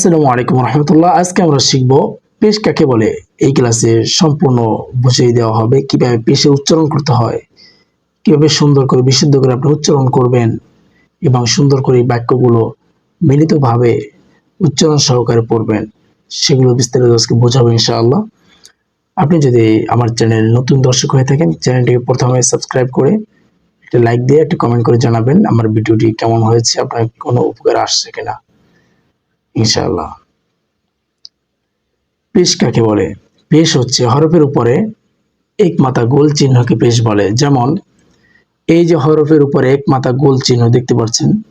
আসসালামু আলাইকুম রহমতুল্লাহ। আজকে আমরা শিখব পেশ কাকে বলে? এই ক্লাসে সম্পূর্ণ বুঝিয়ে দেওয়া হবে কীভাবে পেশে উচ্চারণ করতে হয়, কীভাবে সুন্দর করে, বিশুদ্ধ করে আপনি উচ্চারণ করবেন এবং সুন্দর করে বাক্যগুলো মিলিতভাবে উচ্চারণ সহকারে পড়বেন, সেগুলো বিস্তারিত আজকে বোঝাবো ইনশাআল্লাহ। আপনি যদি আমার চ্যানেল নতুন দর্শক হয়ে থাকেন, চ্যানেলটিকে প্রথমে সাবস্ক্রাইব করে একটা লাইক দিয়ে, একটা কমেন্ট করে জানাবেন আমার ভিডিওটি কেমন হয়েছে, আপনার কোনো উপকার আসছে কিনা। ইনশাআল্লাহ। পেশ কাকে বলে? পেশ হচ্ছে হরফের উপরে এক মাথা গোল চিহ্নকে পেশ বলে। যেমন, এই যে হরফের উপরে এক মাথা গোল চিহ্ন দেখতে পাচ্ছেন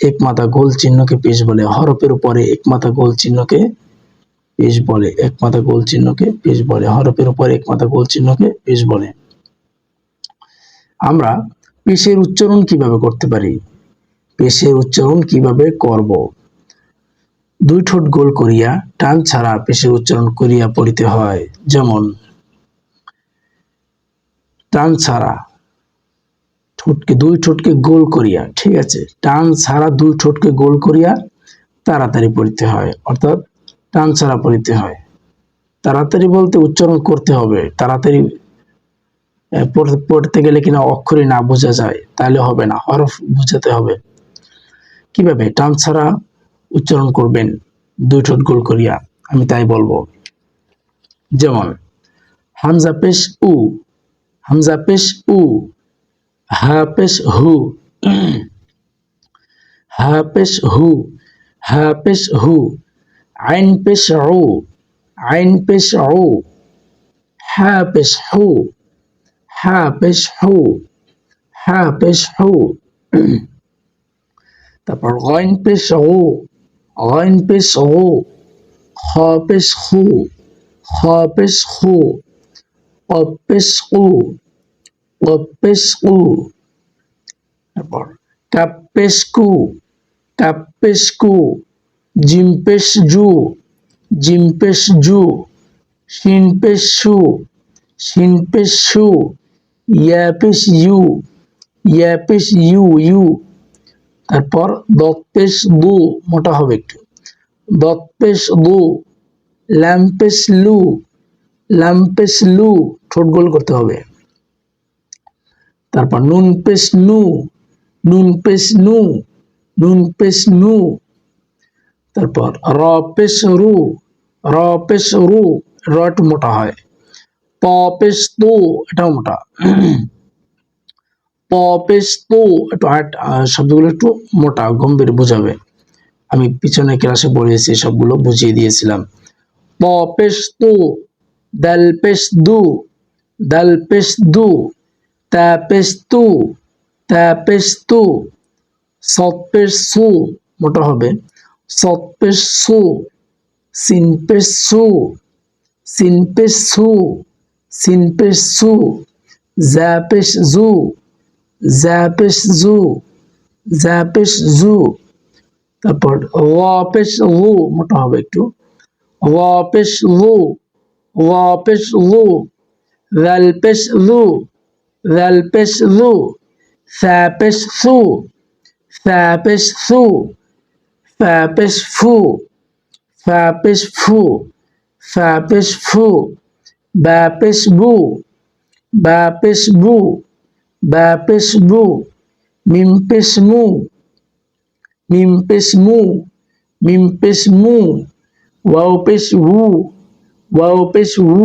এক মাথা গোল চিহ্নকে পেশ বলে। হরফের উপরে এক মাথা গোল চিহ্নকে পেশ বলে। এক মাথা গোল চিহ্নকে পেশ বলে। হরফের উপরে এক মাথা গোল চিহ্নকে পেশ বলে। আমরা পেশের উচ্চারণ কীভাবে করতে পারি? পেশের উচ্চারণ কীভাবে করব? দুই ঠোঁট গোল করিয়া টান ছাড়া পেশের উচ্চারণ করিয়া পড়িতে হয়, যেমন, টান ছাড়া ঠোঁটকে দুই ঠোঁটকে গোল করিয়া, ঠিক আছে, টান ছাড়া দুই ঠোঁটকে গোল করিয়া তাড়াতাড়ি পড়িতে হয়, অর্থাৎ টান ছাড়া পড়িতে হয়। তাড়াতাড়ি বলতে উচ্চারণ করতে হবে, তাড়াতাড়ি পড়তে গেলে কিনা অক্ষরে না বোঝা যায়, তাহলে হবে না, হরফ বুঝাতে হবে। কীভাবে? টান ছাড়া উচ্চারণ করবেন দুই ঠোঁট গোল করিয়া, আমি তাই বলব। যেমন, হামজা পেশ উ, হামজা পেশ উ, হা পেশ হু, হা পেশ হু, হা পেশ হু, আইন পেশ উ, আইন পেশ ও হা পেশ হু, হা পেশ হু, হা পেশ হু। তারপর গইন পেশ ও গইন পেশ ও খ পেশ খু খ পেশ খু কপ পেশ কু কপ পেশ কু তারপর কাপ পেশ কু কাপ পেশ কু জিম পেশ জু জিম পেশ জু শিন পেশ সু শিন পেশ সু ইয়া পেশ ইউ ইয়া পেশ ইউ ইউ। তারপর দত্তেশ দু মোটা হবে একটু। দত্তেশ দু, ল্যাম্পেশ লু ল্যাম্পেশ লু ঠোঁট গোল করতে হবে। তারপর নুন পেশ নু নুন পেশ নু নুন পেশ নু। তারপর র পেশ রু র পেশ রু, র একটু মোটা হয়। প পেশ তু এটাও মোটা। প পেশ তু একটু আহ, শব্দগুলো একটু মোটা গম্ভীর বোঝাবে। আমি পিছনে ক্লাসে পড়িয়েছি সবগুলো বুঝিয়ে দিয়েছিলাম। প পেশ তু দাল পেশ দু দাল পেশ দু তা পেশ তু তা পেশ তু সৎ পেশ সু মোটা হবে। সৎ পেশ সু সিন পেশ সু সিন পেশ সু সিন পেশ সু জা পেশ জু তারপর ওয়াপেশ লু মোটা হবে একটু। ওয়াপেশ লু ওয়াপেশ লু ভ্যালপেশ লু ভ্যালপেশ লু ফ্যাপেশ ফু ফ্যাপেশ ফু ফ্যাপেশ ফু ফ্যাপেশ ফু ফ্যাপেশ ফু ব্যাপেশ বু ব্যাপেশ বু বা পেশ বু মিম পেশ মু মিম পেশ মু মিম পেশ মু ওয়াও পেশ উ ওয়াও পেশ উ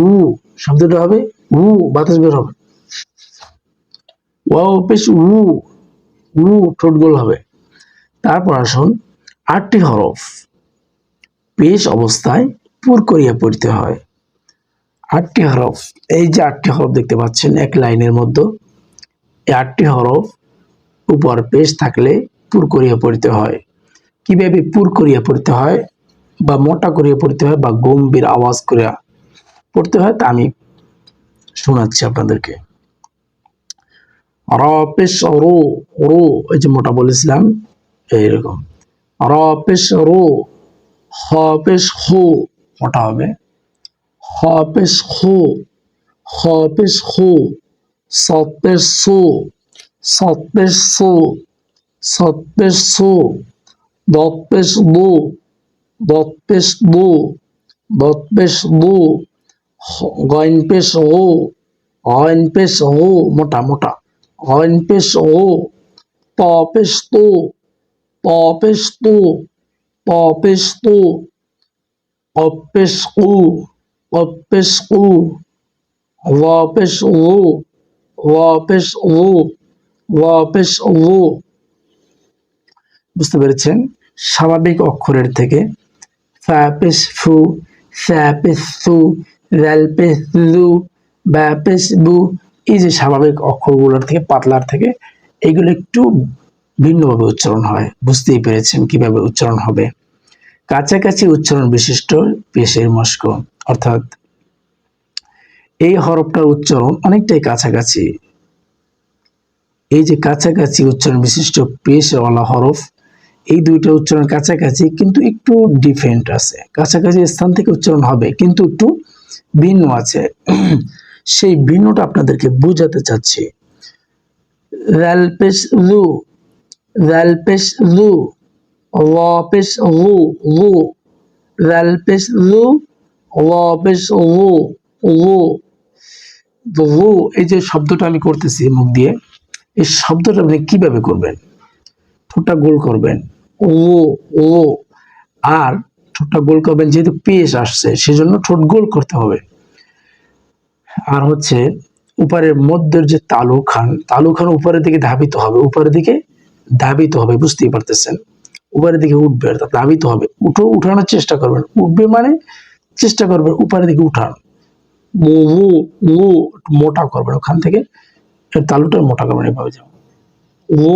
উ শব্দটা হবে উ, বাতাস বের হবে। ওয়াও পেশ উ উ, ঠোঁট গোল হবে। তারপর আসুন আটটি হরফ। পেশ অবস্থায় পুর করিয়া পড়তে হয়। আটটি হরফ, এই যে আটটি হরফ দেখতে পাচ্ছেন, এক লাইনের মধ্যে। এই আটটি হরফ উপর পেশ থাকলে পুর করিয়া পড়তে হয়। কীভাবে পুর করিয়া পড়তে হয় বা মোটা করিয়া পড়তে হয় বা গম্ভীর আওয়াজ করিয়া পড়তে হয় তা আমি শোনাচ্ছি আপনাদেরকে। র পেশ রো রো, এই যে মোটা বলেছিলাম, এইরকম। র পেশ রো হ পেশ হো, মোটা হবে। হ পেশ হো হ পেশ হো সাতশো সাতশো সাতশো দপেশ দো দপেশ দো দপেশ দো গয়ন পেশ ও অয়ন পেশ ও মোটা মোটা অয়ন পেশ ও পপেশ তো পপেশ তো পপেশ তো অপেশ ও অপেশ ও ওয়াপেশ ও ওয়া পেশ ও বুঝতে পেরেছেন? স্বাভাবিক অক্ষরের থেকে ফা পেশ ফু পেশ সু র্যাল পেশ লু বা পেশ বু, এই যে স্বাভাবিক অক্ষরগুলোর থেকে, পাতলার থেকে, এগুলো একটু ভিন্নভাবে উচ্চারণ হয়। বুঝতেই পেরেছেন কীভাবে উচ্চারণ হবে। কাছাকাছি উচ্চারণ বিশিষ্ট পেশের মস্ক, অর্থাৎ এই হরফটার উচ্চারণ অনেকটাই কাছাকাছি। এই যে কাছাকাছি উচ্চারণ বিশিষ্ট পেশওয়ালা হরফ, এই দুইটা উচ্চারণ কাছাকাছি কিন্তু একটু ডিফারেন্ট আছে। কাছাকাছি স্থান থেকে উচ্চারণ হবে, কিন্তু একটু ভিন্ন আছে। সেই ভিন্নটা আপনাদেরকে বোঝাতে চাচ্ছি। র্যাল পেশ লু র্যাল পেশ লু ল পেশ লু লু র্যাল পেশ লু এই যে শব্দটা আমি করতেছি মুখ দিয়ে, এই শব্দটা আপনি কীভাবে করবেন? ঠোঁটটা গোল করবেন। ও ও, আর ঠোঁটটা গোল করবেন যেহেতু পেশ আসছে, সেজন্য ঠোঁট গোল করতে হবে। আর হচ্ছে উপরের মধ্যের যে তালু খান তালু খান উপরের দিকে ধাবিত হবে, উপরের দিকে ধাবিত হবে, বুঝতেই পারতেছেন? উপরের দিকে উঠবে, অর্থাৎ ধাবিত হবে। উঠো, উঠানোর চেষ্টা করবেন। উঠবে মানে চেষ্টা করবেন উপরের দিকে উঠান। ও একটু মোটা করবেন। ওখান থেকে তালুটা মোটা করবেন এভাবে যাও ও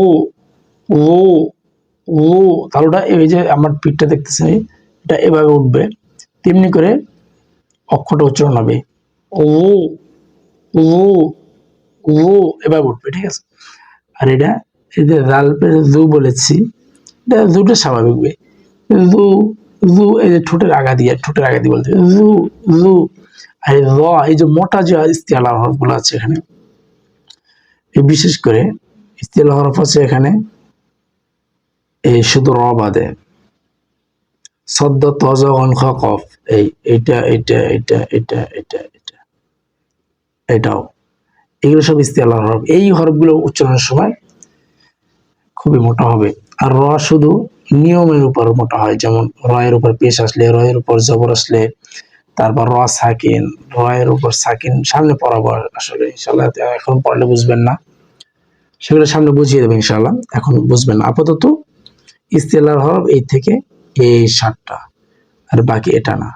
ও ও তালুটা এই যে আমার পিঠটা দেখতেছেন এই, এটা এভাবে উঠবে। তেমনি করে অক্ষরটা উচ্চারণ হবে। ও ও ও এভাবে উঠবে ঠিক আছে? আর এটা এই যে রাল পেরে জু বলেছি এটা জুটা স্বাভাবিক বে। জু জু এই যে ঠোঁটের আগা দিয়ে ঠোঁটের আগা দিয়ে বলতে জু জু এই যে মোটা যে ইস্তিয়ালা হরফগুলো আছে এখানে বিশেষ করে ইস্তিয়ালা হরফ আছে এখানে, এই শুধু র বাদে। সদ্য তজ কফ, এই, এইটা এইটা এইটা এটা এটা এটা এটাও। এগুলো সব ইস্তিয়ালা হরফ এই হরফগুলো উচ্চারণের সময় খুবই মোটা হবে। আর র শুধু নিয়মের উপর মোটা হয়, যেমন রয়ের উপর পেশ আসলে, রয়ের উপর জবর আসলে তারপর র সাকিন, রয়ের উপর সাকিন, সামনে পড়াবো আসলে ইনশাল্লাহ, এখন পড়লে বুঝবেন না। সেগুলো সামনে বুঝিয়ে দেবে ইনশাল্লাহ, এখন বুঝবেন আপাতত ইস্তেলার হরফ এই থেকে এই সাতটা, আর বাকি এটা না।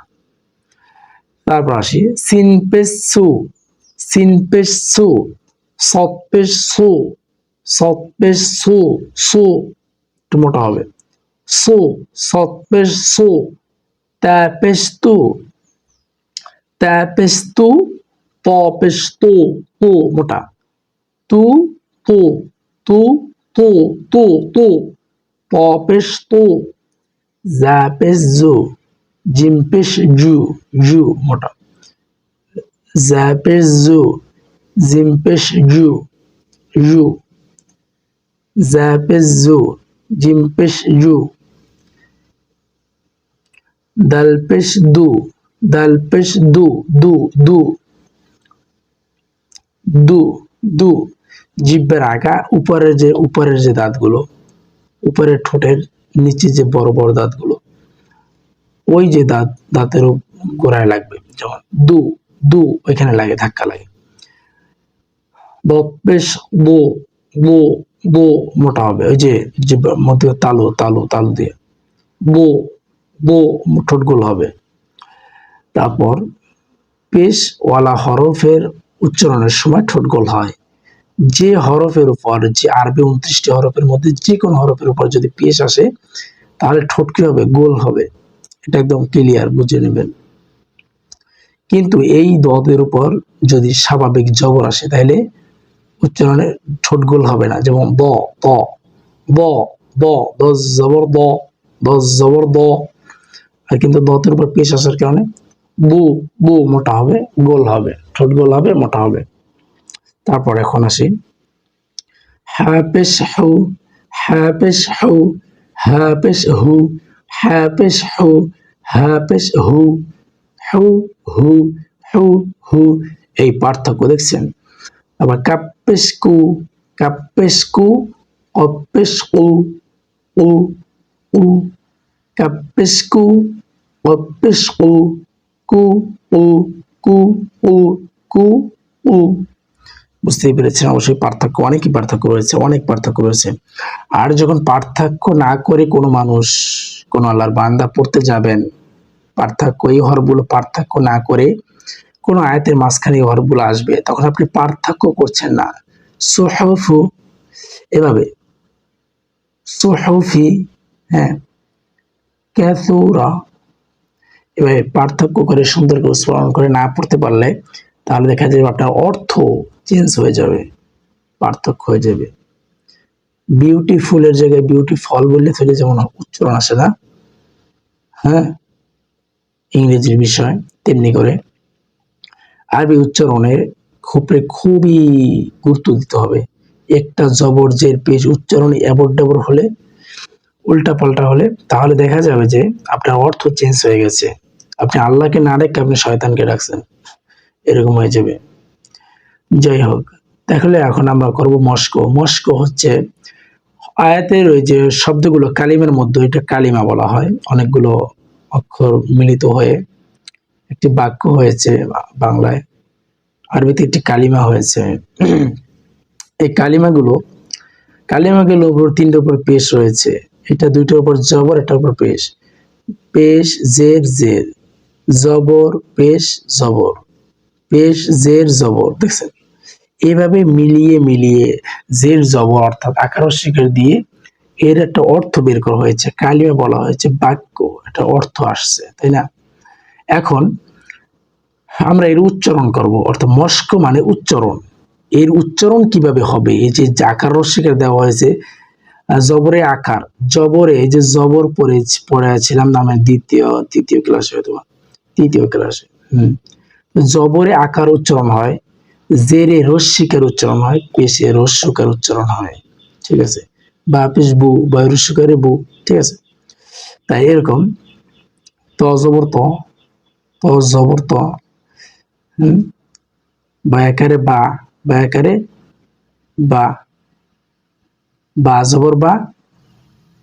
তারপর আসি, সিন পেশ সু সিন পেশ সু, একটু মোটা হবে। সু, সৎ পেশ সু তা পেশ তু তা পেশ তু প পেশ তু তু মোটা তু তু তু তু তু তু প পেশ তু জা পেশ জু জিম পেশ জু জু মোটা জা পেশ জু জিম পেশ জু জু জা পেশ জু জিম পেশ জু দাল পেশ দু দাল পেশ দু দু দু দু দু জিব্বের আগা, উপরের যে উপরের যে দাঁতগুলো, উপরের ঠোঁটের নিচে যে বড় বড় দাঁতগুলো, ওই যে দাঁত, দাঁতের গোড়ায় লাগবে। যেমন দু দু, ওইখানে লাগে, ধাক্কা লাগে। বেশ বো বো বো মোটা হবে। ওই যে মধ্যে তালু তালু তালু দিয়ে। বো বো ঠোঁট গোল হবে। তারপর পেশওয়ালা হরফের উচ্চারণের সময় ঠোঁট গোল হয়। যে হরফের উপর, যে আরবি উনত্রিশটি হরফের মধ্যে যে কোনো হরফের উপর যদি পেশ আসে, তাহলে ঠোঁট কি হবে? গোল হবে। এটা একদম ক্লিয়ার, বুঝে নেবেন। কিন্তু এই দদের উপর যদি স্বাভাবিক জবর আসে, তাহলে উচ্চারণে ঠোঁট গোল হবে না। যেমন ব ত, ব ব দশ জবর দ দশ জবর দ। আর কিন্তু দতের উপর পেশ আসার কারণে বু বু মোটা হবে, গোল হবে, ঠোঁট গোল হবে, মোটা হবে। তারপর এখন আসি। হ্যাপেশ হু হ্যাপেশ হু হ্যাপেশ হু হ্যাপেশ হু হ্যাঁ পেশ হু হু হু হু হু এই পার্থক্য দেখছেন? আবার কাপ্পেসকু কাপ্পেসকু অপ্পেসকু উ উ কাপ্পেসকু অপ্পেসকু কু, উ কু উ কু, উ। বুঝতেই পেরেছেন অবশ্যই পার্থক্য, অনেকই পার্থক্য রয়েছে, অনেক পার্থক্য রয়েছে। আর যখন পার্থক্য না করে কোনো মানুষ, কোনো আল্লাহর বান্দা পড়তে যাবেন পার্থক্য এই হরফগুলো পার্থক্য না করে কোনো আয়াতের মাঝখানে এই হরফগুলো আসবে, তখন আপনি পার্থক্য করছেন না। সোহফু, এভাবে। সোহফি হ্যাঁ। ক্যাথুরা এভাবে পার্থক্য করে সুন্দর করে স্মরণ করে না পড়তে পারলে, তাহলে দেখা যাবে আপনার অর্থ চেঞ্জ হয়ে যাবে, পার্থক্য হয়ে যাবে। বিউটিফুলের জায়গায় বিউটিফল বললে তাহলে যেমন উচ্চারণ আসে না হ্যাঁ? ইংরেজির বিষয়, তেমনি করে। আরবি উচ্চারণের খুবই খুবই গুরুত্ব দিতে হবে। একটা জবর জের পেজ উচ্চারণ এবর ডবর হলে উল্টা পাল্টা হলে তাহলে দেখা যাবে যে আপনার অর্থ চেঞ্জ হয়ে গেছে। আপনি আল্লাহকে না রেখে আপনি শয়তানকে রাখছেন। এরকম হয়ে যাবে। যাই হোক, তাহলে এখন আমরা করব মস্কো। মস্কো হচ্ছে আয়াতের ওই যে শব্দগুলো কালিমের মধ্যে এটা কালিমা বলা হয়। অনেকগুলো অক্ষর মিলিত হয়ে একটি বাক্য হয়েছে বাংলায়। আরবিতে একটি কালিমা হয়েছে। এই কালিমাগুলো কালিমাগুলো উপর, তিনটার উপর পেশ রয়েছে। এটা দুইটার উপর জবর, এটার উপর পেশ। পেশ, জের জের। জবর, পেশ জবর। পেশ, জের, জবর, দেখছেন? এভাবে মিলিয়ে মিলিয়ে জের, জবর অর্থাৎ আকার অস্বীকার দিয়ে এর একটা অর্থ বের করা হয়েছে। কালিমা বলা হয়েছে বাক্য, একটা অর্থ আসছে, তাই না? এখন আমরা এর উচ্চারণ করব, অর্থাৎ মস্ক মানে উচ্চারণ। এর উচ্চারণ কীভাবে হবে? এই যে আকার রস্বীকার দেওয়া হয়েছে জবরে আকার। জবরে যে জবর পড়ে পড়েছিলাম নামে দ্বিতীয়, তৃতীয় ক্লাসে হয়তো তৃতীয় ক্লাসে হম। জবরে আকার উচ্চারণ হয়, জেরে রস্যিকার উচ্চারণ হয়, পেশে রস্যকার উচ্চারণ হয়, ঠিক আছে? বা পেশ বু বা রস্যকারে বু ঠিক আছে? তাই এরকম, ত জবর ত ত, হম? বা একারে বা বা একারে বা বা জবর বা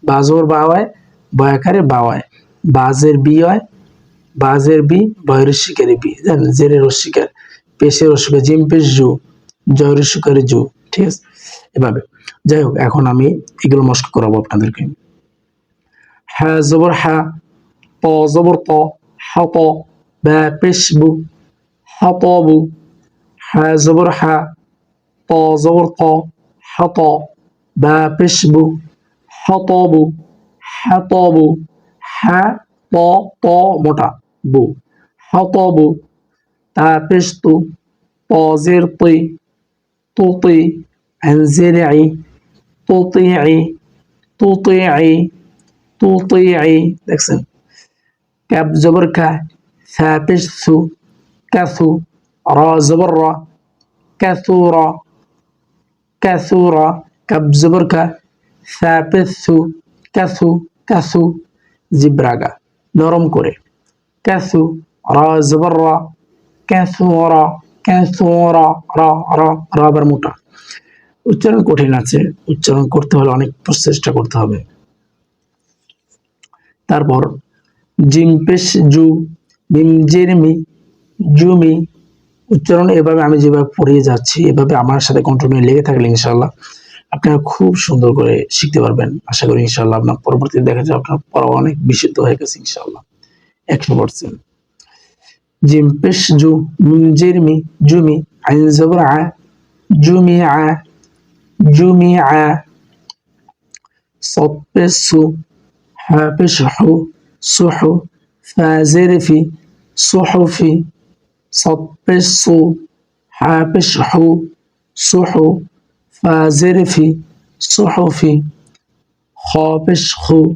বা জবর বা হয় বয়াকারে বা হয়। বাজের বি হয় বাজের বি বয়ের শিকারে বি। জানেন, জেরের রস্বীকার পেশের রস্বীকার জিম পেশ জু, জয়ের রস্বীকারে জু, ঠিক আছে? এভাবে। যাই হোক, এখন আমি এগুলো মস্ক করাবো আপনাদেরকে। হ্যাঁ জবর হ্যাঁ প জবর ত, হা ত বা পেশ বু, হা বু হ্যাঁ জবর হ্যাঁ প জবর ত, হা ত বা পেশ বু হতবু হতবু হ্যাঁ ত ত মোটা বু হতবু তাপিস্তু طازر طي تطي انزرعي تطيعي تطيعي تطيعي দেখছেন কাব জবর কা ফাপিস্তু কাথু রা জবর রা কাথুরা কাথুরা কাব জবর কা ফাপিস্তু কাথু কাথু জিব্রাগা নরম করে কাথু রা জবর রা ক্যাথোরা রা উচ্চারণ কঠিন আছে। উচ্চারণ করতে হলে অনেক প্রচেষ্টা করতে হবে। তারপর, জিম পেশ জু, মিম জেরমি জুমি উচ্চারণ এভাবে আমি যেভাবে পড়িয়ে যাচ্ছি, এভাবে আমার সাথে কন্টিনিউ লেগে থাকলে ইনশাল্লাহ আপনারা খুব সুন্দর করে শিখতে পারবেন আশা করি ইনশাল্লাহ আপনার পরবর্তীতে দেখা যায় আপনার পড়া অনেক বিশুদ্ধ হয়ে গেছে ইনশাল্লাহ একশো পার্সেন্ট جيم بش جو من جرمي جمي عين زبرعة جميع جميع صد بسو حبشحو صحو فازرفي صحفي صد بسو حبشحو صحو فازرفي صحفي خابش خو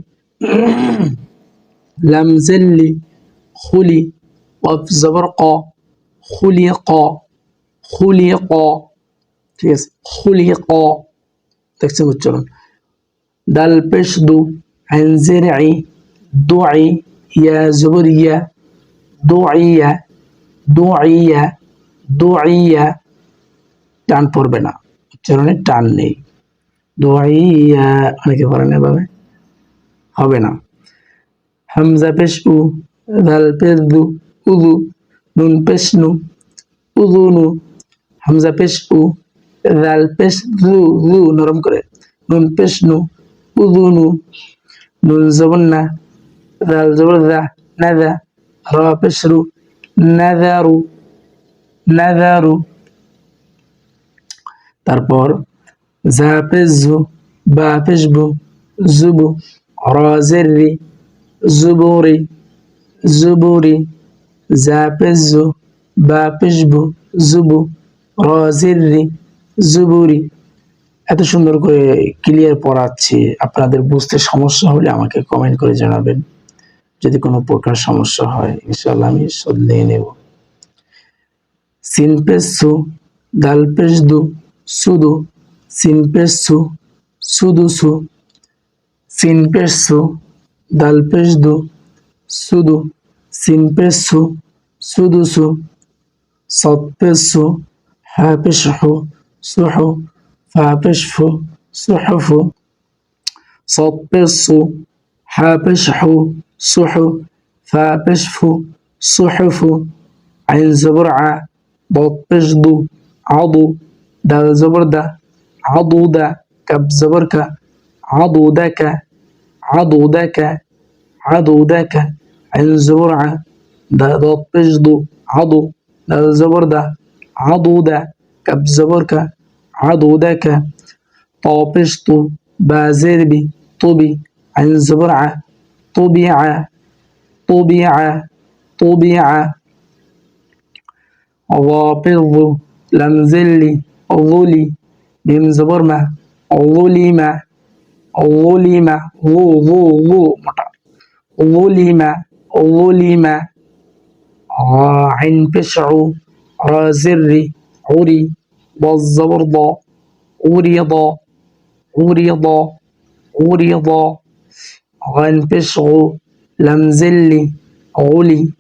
لمزلي خلي وزبرقا خلقا خلقا خلقا تكتب الجرن دل بشدو عن زرعي دعي يا زبرية دعية دعية دعية دعن بربنا উচ্চারণে টান নেই। দুইয়া অনেকে পারেন এভাবে। হবে না। হামজা পেশ উ দাল পেশ দু উদু নুন পেশ নু উদুনু হামজা পেশ উ দাল পেশ দু দু নরম করে। নুন পেশ নু উদুনু নুন জবর না দাল জবর দা নাদা র পেশ রু তারপর জা পেশ জু বু জুবু জুবুরি জুবুরি জুবু জুবুরি। এত সুন্দর করে ক্লিয়ার পড়াচ্ছি। আপনাদের বুঝতে সমস্যা হলে আমাকে কমেন্ট করে জানাবেন। যদি কোনো প্রকার সমস্যা হয় ইনশাল্লাহ আমি সদলিয়ে নেব। সিন পেস sudo, sinpesu, sudusu, sinpesu, dalpesdu, sudo, sinpesu, sudusu, صدبسو حابشحو سحو فابشفو سحفو صدبسو حابشحو سحو فابشفو صحفو عين زبرعة ضبشدو عضو دال زبر دا. عضو دا. كب زبر كا. عضو دك عضو دك عضو دك عين زبر ع. ضاد بشضو عضو. دال زبر دا. عضو دا. كب زبر كا. عضو دك طابشتو بازربي طبي عن زبرعة طبيعة طبيعة طبيعة ضابض لمزلي ظلم ظبر مع ظلم ظلم ظو ظو ظو مطر. ظلم ظلم عين بشع را زر عري. والزبرض عريض عريض عريض. غن بشع لم زل علي.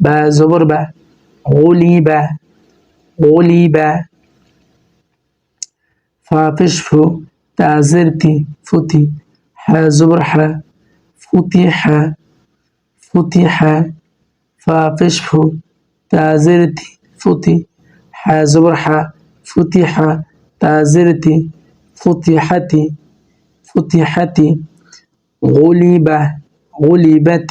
با زبر با غلي با غلي با. فاطشف تعذرت فتي ح زبرح فتح فتح فاطشف تعذرت فتي ح زبرح فتح تعذرت فتحت فتحت غلب غلبت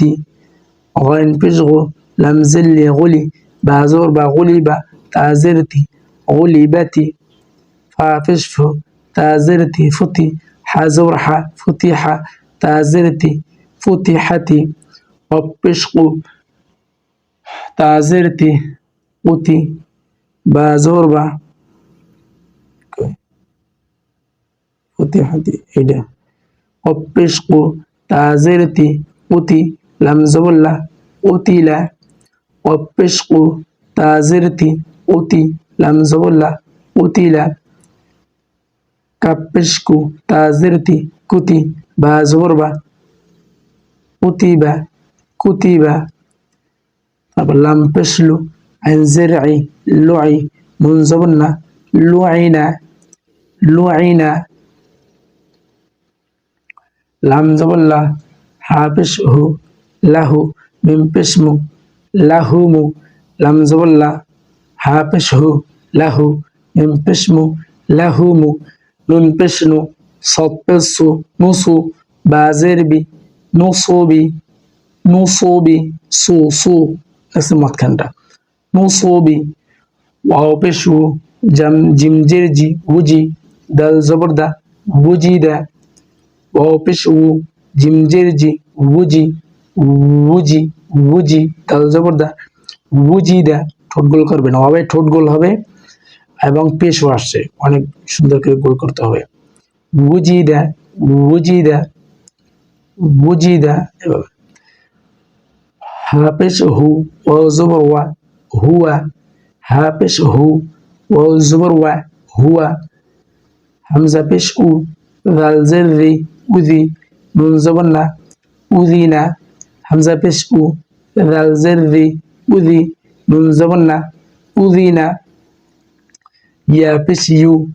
غين بشغو لمزلي غلي بازور بغلب تعذرت غلبت faafishfu taazirti فتي xazurxa فتيحة taazirti فتيحتي وبشقو تازرتي قتي بازوربا فتيحتي إيدا وبشقو تازرتي قوتي لمزولا قوتيلا وبشقو تازرتي قوتي لمزولا قوتيلا كابشكو تازرتي كوتي بازوربا كتيبة كتيبا طب لم بشلو عن زرعي لوعي منزبنا لوعينا لوعينا لمزبلا حابشه له من بشمو لهمو لم زبلا حابشه له من بشمو لهمو সৎ পেশু নুসু বাজেরবি নুসুবি নুসুবি সু সু আছে মাঝখানটা নুসুবি ওয়াও পেশু জাম জিমজের জি উজি দাল জবরদা বুজিদা ওপিস উ জিমজের জি উজি উজি উজি তাহলে জবরদা উজি দা ঠোঁট গোল করবে না হবে ঠোঁট গোল হবে এবং পেশও আসছে। অনেক সুন্দর করে গোল করতে হবে। উজি দা উজি দা উজি দা এভাবে। হাফেশ হু ও জবর ওয়া হুয়া হাফেশ হু ও জবর ওয়া হুয়া, হামজা পেশ উ জের রি উদি নুন জবন্না উদিনা হামজা পেশ উ জের রি উদি নুন জবর না উদিনা ইয়া يا يابسيو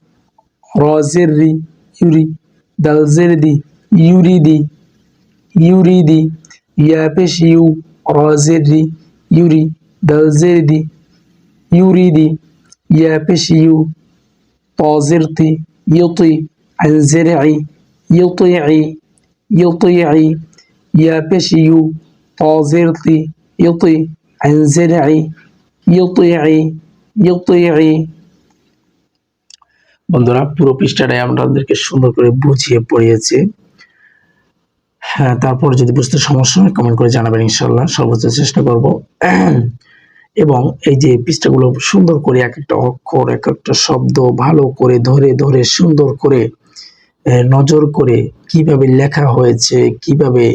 روزيري يوري دالزيردي يوريدي يوريدي يابسيو روزيري يوري دالزيردي يوريدي يابسيو طازرتي يطي عن زرعي يطيعي يطيعي يا يابسيو طازرتي يطي عن زرعي يطيعي يطيعي বন্ধুরা, পুরো পৃষ্ঠাটাই আপনাদেরকে সুন্দর করে বুঝিয়ে পড়িয়েছি। হ্যাঁ তারপর যদি বুঝতে সমস্যা হয় কমেন্ট করে জানাবেন ইনশাল্লাহ সর্বোচ্চ চেষ্টা করব। এবং এই যে পৃষ্ঠাগুলো সুন্দর করে এক একটা অক্ষর, এক একটা শব্দ ভালো করে ধরে ধরে, সুন্দর করে নজর করে কীভাবে লেখা হয়েছে, কীভাবে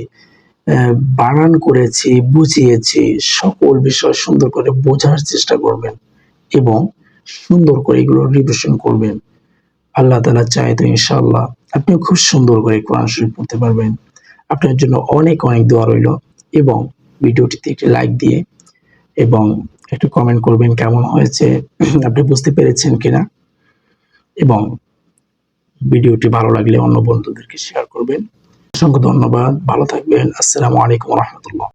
বানান করেছি, বুঝিয়েছি, সকল বিষয় সুন্দর করে বোঝার চেষ্টা করবেন এবং সুন্দর করে এগুলো রিভিশন করবেন। আল্লাহ তালা চায় তো ইনশাআল্লাহ আপনিও খুব সুন্দর করে কোরআন শরীফ পড়তে পারবেন। আপনার জন্য অনেক অনেক দোয়া রইল এবং ভিডিওটিতে একটি লাইক দিয়ে এবং একটু কমেন্ট করবেন কেমন হয়েছে, আপনি বুঝতে পেরেছেন কিনা এবং ভিডিওটি ভালো লাগলে অন্য বন্ধুদেরকে শেয়ার করবেন। অসংখ্য ধন্যবাদ, ভালো থাকবেন। আসসালামু আলাইকুম রহমতুল্লাহ।